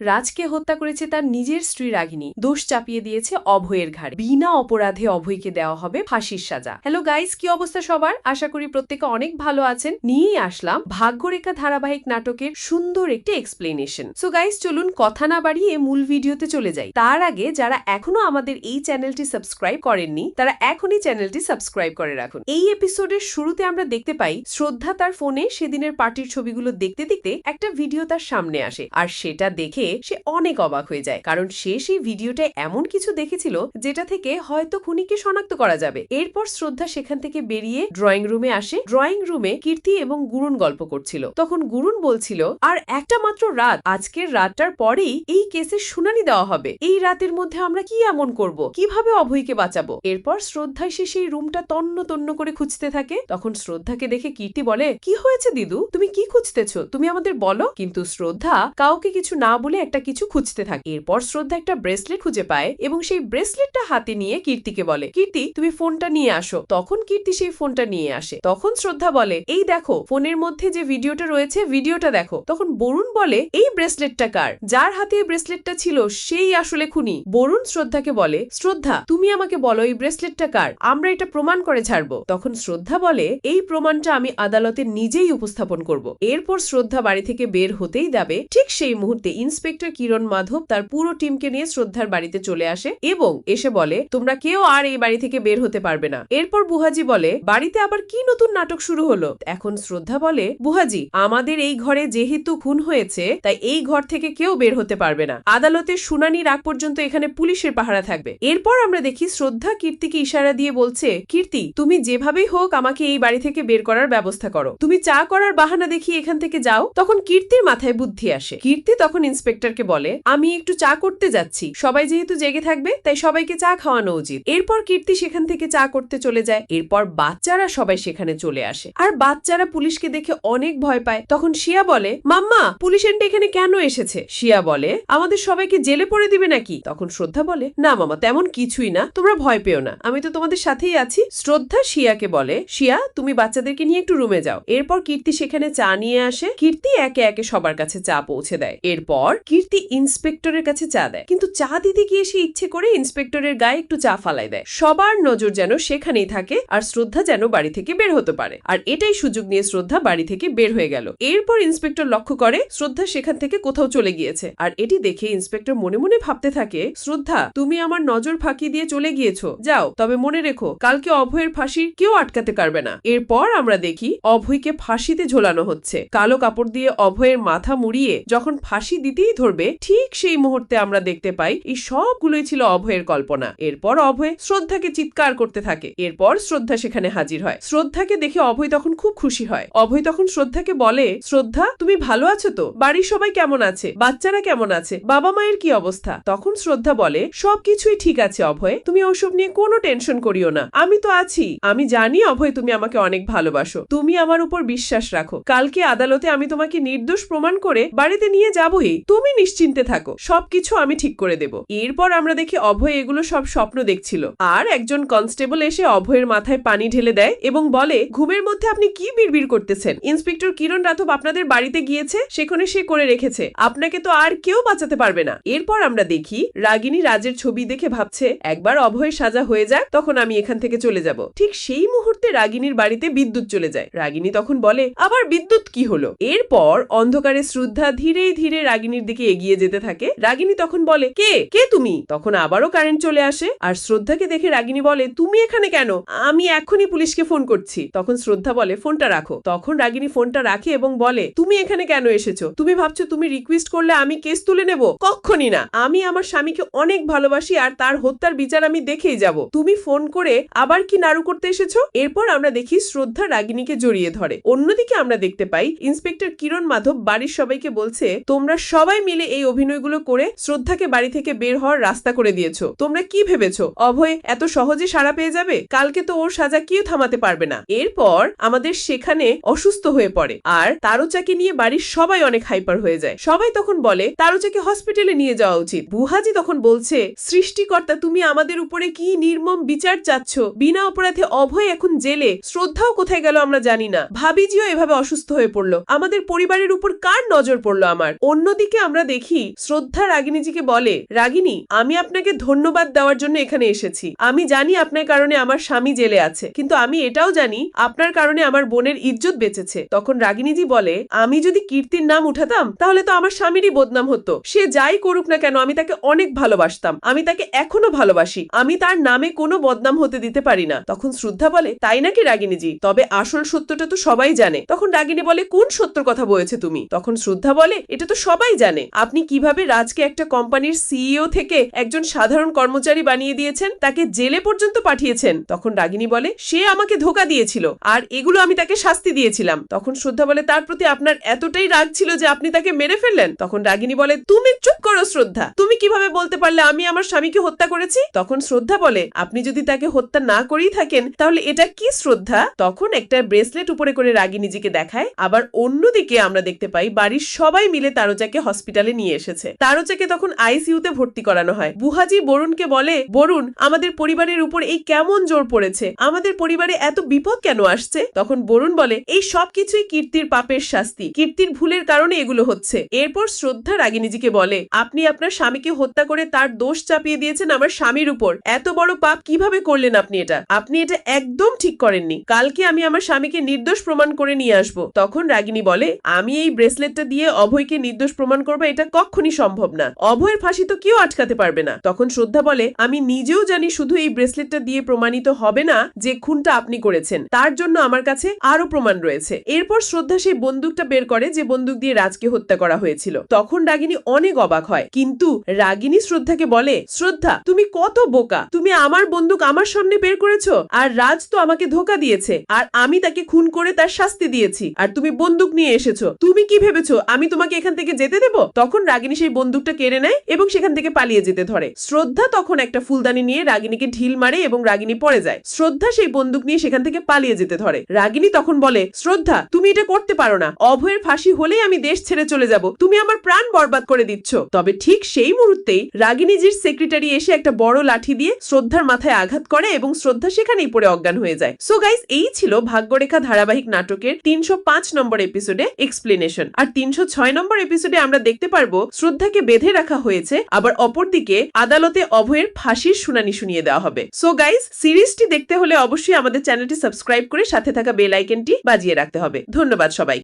রাজকে হত্যা করেছে তার নিজের স্ত্রী রাগিনী। দোষ চাপিয়ে দিয়েছে অভয়ের ঘাড়ে। বিনা অপরাধে অভয়কে দেওয়া হবে ফাঁসির সাজা। হ্যালো গাইস, কি অবস্থা সবার? আশা করি প্রত্যেকে অনেক ভালো আছেন। নিয়েই আসলাম ভাগ্যরেখা ধারাবাহিক নাটকের সুন্দর একটি এক্সপ্লেনেশন সো গাইস চলুন কথা না বাড়িয়ে মূল ভিডিওতে চলে যাই। তার আগে যারা এখনও আমাদের এই চ্যানেলটি সাবস্ক্রাইব করেননি, তারা এখনই চ্যানেলটি সাবস্ক্রাইব করে রাখুন। এই এপিসোডের শুরুতে আমরা দেখতে পাই, শ্রদ্ধা তার ফোনে সেদিনের পার্টির ছবিগুলো দেখতে দেখতে একটা ভিডিও তার সামনে আসে। আর সেটা দেখে সে অনেক অবাক হয়ে যায়। কারণ সে সেই ভিডিওটায় এমন কিছু দেখেছিল যেটা থেকে হয়তো খুনিকে শনাক্ত করা যাবে। এরপর শ্রদ্ধা সেখান থেকে বেরিয়ে ড্রয়িং রুমে আসে। ড্রয়িং রুমে কীর্তি এবং গুরুন গল্প করছিল। তখন গুরুন বলছিল, আর একটা মাত্র রাত। আজকের রাতটার পরেই এই কেসের শুনানি দেওয়া হবে। এই রাতের মধ্যে আমরা কি এমন করব? কীভাবে অভয়কে বাঁচাবো? এরপর শ্রদ্ধা সে সেই রুমটা তন্ন তন্ন করে খুঁজতে থাকে। তখন শ্রদ্ধাকে দেখে কীর্তি বলে, কি হয়েছে দিদু? তুমি কি খুঁজতেছো? তুমি আমাদের বলো। কিন্তু শ্রদ্ধা কাউকে কিছু না বলে একটা কিছু খুঁজতে থাকে। এরপর শ্রদ্ধা একটা ব্রেসলেট খুঁজে পায় এবং সেই ব্রেসলেটটা হাতে নিয়ে কীর্তিকে বলে, কীর্তি, তুমি ফোনটা নিয়ে আসো। তখন কীর্তি সেই ফোনটা নিয়ে আসে। তখন শ্রদ্ধা বলে, এই দেখো, ফোনের মধ্যে যে ভিডিওটা রয়েছে, ভিডিওটা দেখো। তখন বরুণ বলে, এই ব্রেসলেটটা কার? যার হাতে এই ব্রেসলেটটা ছিল, সেই আসলে খুনি। বরুণ শ্রদ্ধাকে বলে, শ্রদ্ধা, তুমি আমাকে বলো, এই ব্রেসলেটটা কার? আমরা এটা প্রমাণ করে ছাড়বো। তখন শ্রদ্ধা বলে, এই প্রমাণটা আমি আদালতে নিজেই উপস্থাপন করব। এরপর শ্রদ্ধা বাড়ি থেকে বের হতেই যাবে। ঠিক সেই মুহূর্তে ইন্সপেক্টর কিরণ মাধব তার পুরো টিমকে নিয়ে শ্রদ্ধার বাড়িতে চলে আসে এবং এসে বলে, তোমরা কেউ আর এই বাড়ি থেকে বের হতে পারবে না। এরপর বুহাজি বলে, বাড়িতে আবার কি নতুন নাটক শুরু হলো? এখন শ্রদ্ধা বলে, বুহাজি, আমাদের এই ঘরে যেহেতু খুন হয়েছে, তাই এই ঘর থেকে কেউ বের হতে পারবে না। আদালতের শুনানির আগ পর্যন্ত এখানে পুলিশের পাহারা থাকবে। এরপর আমরা দেখি শ্রদ্ধা কীর্তিকে ইশারা দিয়ে বলছে, কীর্তি, তুমি যেভাবেই হোক আমাকে এই বাড়ি থেকে বের করার ব্যবস্থা করো। তুমি চা করার বাহানা দেখি এখান থেকে যাও। তখন কীর্তির মাথায় বুদ্ধি আসে। কীর্তি তখন ইন্সপেক্টরকে বলে, আমি একটু চা করতে যাচ্ছি। সবাই যেহেতু জেগে থাকবে, তাই সবাইকে চা খাওয়ানো উচিত। এরপর কীর্তি সেখান থেকে চা করতে চলে যায়। এরপর বাচ্চারা সবাই সেখানে চলে আসে। আর বাচ্চারা পুলিশকে দেখে অনেক ভয় পায়। তখন শিয়া বলে, মাম্মা, পুলিশ এন্টে এখানে কেন এসেছে? শিয়া বলে, আমাদের সবাইকে জেলে পড়ে দিবে নাকি? তখন শ্রদ্ধা বলে, না মামা তেমন কিছুই না। তোমরা ভয় পেও না। আমি তো তোমাদের সাথেই আছি। শ্রদ্ধা শিয়াকে বলে, শিয়া, তুমি বাচ্চাদেরকে নিয়ে একটু রুমে যাও। এরপর কীর্তি সেখানে চা নিয়ে আসে। কীর্তি একে একে সবার কাছে চা পৌঁছে দেয়। এরপর কীর্তি ইন্সপেক্টরের কাছে চা দেয়। কিন্তু চা দিতে গিয়ে সে ইচ্ছে করে ইন্সপেক্টরের গায়ে একটু চা ফালাই দেয়। সবার নজর যেন সেখানেই থাকে আর শ্রদ্ধা যেন বাড়ি থেকে বের হতে পারে। আর এটাই সুযোগ নিয়ে শ্রদ্ধা বাড়ি থেকে বের হয়ে গেল। এরপর ইন্সপেক্টর লক্ষ্য করে শ্রদ্ধা সেখান থেকে কোথাও চলে গিয়েছে। আর এটি দেখে ইন্সপেক্টর মনে মনে ভাবতে থাকে, শ্রদ্ধা, তুমি আমার নজর ফাঁকি দিয়ে চলে গিয়েছো। যাও, তবে মনে রেখো, কালকে অভয়ের ফাঁসি কেউ আটকাতে পারবে না। এরপর আমরা দেখি অভয়কে ফাঁসিতে ঝোলানো হচ্ছে। কালো কাপড় দিয়ে অভয়ের মাথা মুড়িয়ে যখন ফাঁসি দিতেই ধরবে, ঠিক সেই মুহূর্তে আমরা দেখতে পাই এই সবগুলোই ছিল অভয়ের কল্পনা। এরপর অভয় শ্রদ্ধাকে চিৎকার করতে থাকে। এরপর শ্রদ্ধা সেখানে হাজির হয়। শ্রদ্ধাকে দেখে অভয় তখন খুব খুশি হয়। অভয় তখন শ্রদ্ধাকে বলে, শ্রদ্ধা, তুমি ভালো আছো তো? বাড়ির সবাই কেমন আছে? বাচ্চারা কেমন আছে? বাবা মায়ের কি অবস্থা? তখন শ্রদ্ধা বলে, সবকিছুই ঠিক আছে অভয়। তুমি ওসব নিয়ে কোনো টেনশন করিও না। আমি তো আছি। আমি জানি অভয় তুমি আমাকে অনেক ভালোবাসো। তুমি আমার উপর বিশ্বাস রাখো। কালকে আদালতে আমি তোমাকে নির্দোষ প্রমাণ করে বাড়িতে নিয়ে যাবই। তুমি নিশ্চিন্তে থাকো, সবকিছু আমি ঠিক করে দেব। এরপর আমরা দেখি অভয় এগুলো সব স্বপ্ন দেখছিল। আর একজন কনস্টেবল এসে অভয়ের মাথায় পানি ঢেলে দেয় এবং বলে, ঘুমের মধ্যে আপনি কি বিড়বিড় করতেছেন? ইন্সপেক্টর কিরণ রাথব আপনাদের বাড়িতে গিয়েছে? সেখানে সে করে রেখেছে। আপনাকে তো আর কেউ বাঁচাতে পারবে না। এরপর আমরা দেখি রাগিনী রাজের ছবি দেখে ভাবছে, একবার অভয়ের সাজা হয়ে যাক, তখন আমি এখান থেকে চলে যাব। ঠিক সেই মুহূর্তে রাগিনীর বাড়িতে বিদ্যুৎ চলে যায়। রাগিনী তখন বলে, আবার বিদ্যুৎ কি হলো? এরপর অন্ধকারে শ্রদ্ধা ধীরে ধীরে রাগিনীর দিকে এগিয়ে যেতে থাকে, রাগিনী তখন বলে, কে? কে তুমি? তখন আবারও কারেন্ট চলে আসে, আর শ্রদ্ধাকে দেখে রাগিনী বলে, তুমি এখানে কেন? আমি এখনই পুলিশকে ফোন করছি। তখন শ্রদ্ধা বলে, ফোনটা রাখো। তখন রাগিনী ফোনটা রাখে এবং বলে, তুমি এখানে কেন এসেছ? তুমি ভাবছ তুমি রিকোয়েস্ট করলে আমি কেস তুলে নেব? কখনই না। আমি আমার স্বামীকে অনেক ভালোবাসি আর তার হত্যার বিচার আমি দেখেই যাব। তুমি ফোন করে আবার কি নাড়ু করতে এসেছ? এরপর আমরা দেখি শ্রদ্ধা রাগিনীকে জড়িয়ে ধরে। অন্যদিকে আমরা দেখতে পাই, ইন্সপেক্টর কিরণ মাধব বাড়ির সবাইকে বলছে, তোমরা সবাই মিলে এই অভিনয়গুলো করে শ্রদ্ধাকে বাড়ি থেকে বের হওয়ার রাস্তা করে দিয়েছ। তোমরা কি ভেবেছো? অভয়, এত সহজে সাড়া পেয়ে যাবে? কালকে তো ওর সাজা কেউ থামাতে পারবে না। এরপর আমাদের সেখানে অসুস্থ হয়ে পড়ে। আর তারুচাকে নিয়ে বাড়ির সবাই অনেক হাইপার হয়ে যায়। সবাই তখন বলে, তারুচাকে হসপিটালে নিয়ে যাওয়া উচিত। বুহাজি তখন বলছে, সৃষ্টিকর্তা, তুমি আমাদের উপরে কি নির্মম বিচার চাচ্ছ? বিনা অপরাধে অভয় এখন জেলে। শ্রদ্ধাও কোথায় গেল আমরা জানি না। ভাবিজিও এভাবে অসুস্থ হয়ে পড়ল। আমাদের পরিবারের উপর কার নজর পড়ল আমার? অন্যদিকে আমরা দেখি, শ্রদ্ধা রাগিনীজিকে বলে রাগিনী আমি আপনাকে ধন্যবাদ দেওয়ার জন্য এখানে এসেছি। আমি জানি আপনার কারণে আমার স্বামী জেলে আছে, কিন্তু আমি এটাও জানি আপনার কারণে আমার বোনের ইজ্জত বেঁচেছে। তখন রাগিনীজি বলে, আমি যদি কীর্তির নাম উঠাতাম, তাহলে তো আমার স্বামীরই বদনাম হতো। সে যাই করুক না কেন, আমি তাকে অনেক ভালোবাসতাম। আমি তাকে এখনও ভালোবাসি। আমি তার নামে কোনো বদনাম হতে দিতে পারি না। তখন শ্রদ্ধা বলে, তাই নাকি রাগিনীজি তবে আসল সত্যটা তো সবাই জানে। তখন রাগিনী বলে, কোন সত্যর কথা বলেছে তুমি? তখন শ্রদ্ধা বলে, এটা তো সবাই জানে। আপনি কীভাবে রাজকে একটা কোম্পানির সিইও থেকে একজন সাধারণ কর্মচারী বানিয়ে দিয়েছেন, তাকে জেলে পর্যন্ত পাঠিয়েছেন? তখন রাগিনী বলে, সে আমাকে ধোকা দিয়েছিল আর এগুলো আমি তাকে শাস্তি দিয়েছিলাম। তখন শ্রদ্ধা বলে, তার প্রতি আপনার এতটাই রাগ ছিল যে আপনি তাকে মেরে ফেললেন? তখন রাগিনী বলে, তুমি চুপ করো শ্রদ্ধা। তুমি কীভাবে বলতে পারলে আমি আমার স্বামীকে হত্যা করেছি? তখন শ্রদ্ধা বলে, আপনি যদি তাকে হত্যা না করেই থাকেন, তাহলে এটা কি শ্রদ্ধা? তখন একটা ব্রেসলেট উপরে করে রাগী নিজেকে দেখায়। আবার অন্যদিকে আমরা দেখতে পাই, বাড়ির সবাই মিলে তারজাকে হসপিটালে নিয়ে এসেছে। তারজাকে তখন আইসিইউতে ভর্তি করানো হয়। বুহাজি বরুণকে বলে, বরুণ, আমাদের পরিবারের উপর এই কেমন জোর পড়েছে? আমাদের পরিবারে এত বিপদ কেন আসছে? তখন বরুণ বলে, এই সব কিছুই কীর্তির পাপের শাস্তি। কীর্তির ভুলের কারণে এগুলো হচ্ছে। এরপর শ্রদ্ধা রাগিনীজিকে বলে, আপনি আপনার স্বামীকে হত্যা করে তার দোষ চাপিয়ে দিয়েছেন আমার স্বামীর উপর। এত বড় পাপ কীভাবে করলেন আপনি এটা? আপনি এটা একদম ঠিক করেননি। কালকে আমি আমার স্বামীকে নির্দোষ প্রমাণ করে নিয়ে আসব। তখন রাগিনী বলে, আমি এই ব্রেসলেটটা দিয়ে অভয়কে নির্দোষ প্রমাণ করব এটা কখনই সম্ভব না। অভয়ের ফাঁসি তো কেউ আটকাতে পারবে না। তখন শ্রদ্ধা বলে, আমি নিজেও জানি শুধু এই ব্রেসলেটটা দিয়ে প্রমাণিত হবে না যে খুনটা আপনি করেছেন। তার জন্য আমার কাছে আরও প্রমাণ রয়েছে। এরপর শ্রদ্ধা সেই বন্দুকটা বের করে যে বন্দুক দিয়ে রাজকে হত্যা করা হয়েছিল। তখন রাগিনী অনেক অবাক হয়। কিন্তু রাগিনী শ্রদ্ধাকে বলে, শ্রদ্ধা, তুমি কত বোকা! তুমি আমার বন্দুক আমার সামনে বের করেছ, আর রাজ তো আমাকে ধোকা দিয়েছে, আর আমি তাকে খুন করে তার শাস্তি দিয়েছি, আর তুমি বন্দুক নিয়ে এসেছ। তুমি কি ভেবেছো আমি তোমাকে এখান থেকে যেতে দেব? তখন রাগিনী সেই বন্দুকটা কেড়ে নেয় এবং সেখান থেকে পালিয়ে যেতে ধরে। শ্রদ্ধা তখন একটা ফুলদানি নিয়ে রাগিনীকে ঢিল মারে এবং রাগিনী পড়ে যায়। শ্রদ্ধা সেই বন্দুক নিয়ে সেখান থেকে পালিয়ে যেতে ধরে। রাগিনী তখন বলে, শ্রদ্ধা, তুমি এটা করতে পারো না। অভয়ের ফাঁসি হলেই আমি দেশ ছেড়ে চলে যাব। তুমি আমার প্রাণ বরবাদ করে দিচ্ছ। তবে ঠিক সেই মুহূর্তেই রাগিনীজির সেক্রেটারি এসে একটা বড় লাঠি দিয়ে শ্রদ্ধার মাথায় আঘাত করে এবং শ্রদ্ধা সেখানেই পড়ে অজ্ঞান হয়ে যায়। সো গাইস এই ছিল ভাগ্যরেখা ধারাবাহিক নাটকের তিনশো পাঁচ নম্বর এপিসোডে এক্সপ্লেনেশন আর তিনশো ছয় নম্বর এপিসোডে আমরা দেখতে পারব, শ্রদ্ধাকে বেঁধে রাখা হয়েছে, আবার অপরদিকে আদালতে অভয়ের ফাঁসির শুনানি শুনিয়ে দেওয়া হবে। সো গাইজ সিরিজটি দেখতে হলে অবশ্যই আমাদের চ্যানেলটি সাবস্ক্রাইব করে সাথে থাকা বেল আইকনটি বাজিয়ে রাখতে হবে। ধন্যবাদ সবাই